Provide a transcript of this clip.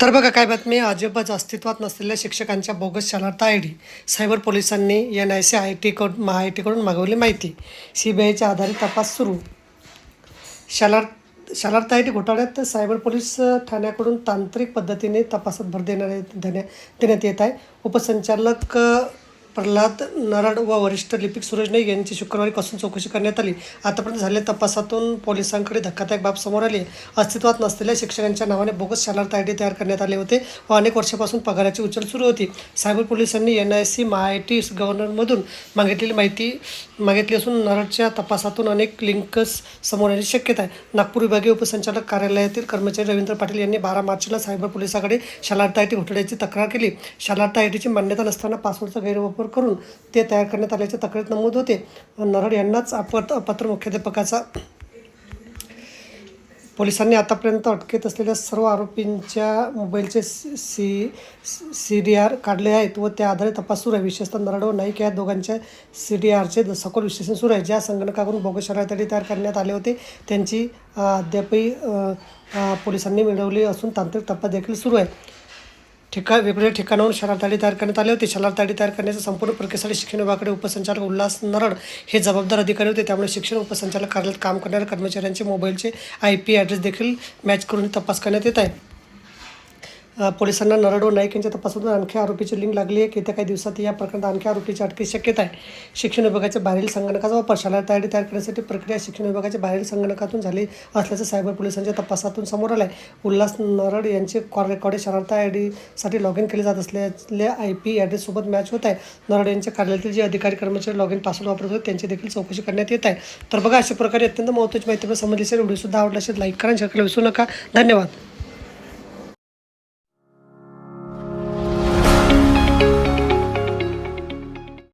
तर बघा काय बातमी अजिबात अस्तित्वात नसलेल्या शिक्षकांच्या bogus Shalarth I D cyber पोलिसांनी एन आय सी आय टीकडून महा आय टीकडून मागवली माहिती. सी बी आयच्या आधारे तपास सुरू. शालार्थ शालार्थ आय टी घोटाळ्यात सायबर पोलीस ठाण्याकडून तांत्रिक पद्धतीने तपासात भर देणार देण्या देण्यात येत आहे. उपसंचालक प्रल्हाद नरड व वरिष्ठ लिपिक सुरेश नाईक यांची शुक्रवारी कसून चौकशी करण्यात आली. आतापर्यंत झालेल्या तपासातून पोलिसांकडे धक्कादायक बाब समोर आली. आहे. अस्तित्वात नसलेल्या शिक्षकांच्या नावाने बोगस शालार्थ आय डी तयार करण्यात आले होते व अनेक वर्षापासून पगाराची उचल सुरू होती. सायबर पोलिसांनी N I C I T गव्हर्नरमधून मागितलेली माहिती मागितली असून नरडच्या तपासातून अनेक लिंक्स समोर येण्याची शक्यता आहे. नागपूर विभागीय उपसंचालक कार्यालयातील कर्मचारी रवींद्र पाटील यांनी बारा मार्चला सायबर पोलिसाकडे शालार्थ आय टी घोटाळ्याची तक्रार केली. शालार्थ आय टीची मान्यता नसताना पासवर्डचा गैरवापर करून ते तयार करण्यात आल्याच्या तक्रारीत नमूद होते. नरड यांनाच अपत पत्र मुख्याध्यापकाचा पोलिसांनी आतापर्यंत अटकेत असलेल्या सर्व आरोपींच्या मोबाईलचे सी सी डी आर काढले आहेत व त्या आधारे तपास सुरू आहे. विशेषतः नरड व नाईक या दोघांच्या सी डी आरचे सखोल विश्लेषण सुरू आहे. ज्या संगणकाकडून बोगस शहरातडी तयार करण्यात आले होते त्यांची अद्यापही पोलिसांनी मिळवली असून तांत्रिक तपास देखील सुरू आहे. ठिका वेगवेगळ्या ठिकाणाहून शरारताडी तयार करण्यात आले होते. शरारताडी तयार करण्याच्या संपूर्ण प्रक्रियेसाठी शिक्षण विभागाकडे उपसंचालक उल्हास नरड हे जबाबदार अधिकारी होते. त्यामुळे शिक्षण उपसंचालक कार्यालयात काम करणाऱ्या कर्मचाऱ्यांचे मोबाईलचे आय पी ॲड्रेस देखील मॅच करून तपास करण्यात येत आहे. पोलिसांना नरडो नाईक यांच्या तपासातून आणखी आरोपीची लिंक लागली आहे. की येत्या काही दिवसात या प्रकरणात आणखी आरोपीची अटकी शक्यता आहे. शिक्षण विभागाच्या बाहेरील संगणकाचा वापर शाळा तयारी तयार करण्यासाठी प्रक्रिया शिक्षण विभागाच्या बाहेरील संगणकातून झाली असल्याचं सायबर पोलिसांच्या तपासातून समोर आलं आहे उल्हास नरड यांचे कॉल रेकॉर्डे शरारता आय डीसाठी लॉग इन केले जात असलेल्या आय पी ॲड्रेससोबत मॅच होत आहे. नरड यांच्या कार्यालयातील जे अधिकारी कर्मचारी लॉग इन पासवर्ड वापरत होते त्यांची देखील चौकशी करण्यात येत आहे. तर बघा अशा प्रकारे अत्यंत महत्त्वाची माहिती समजली असेल व्हिडिओसुद्धा आवडला असेल लाईक करा शेअर करायला विसरू नका. धन्यवाद.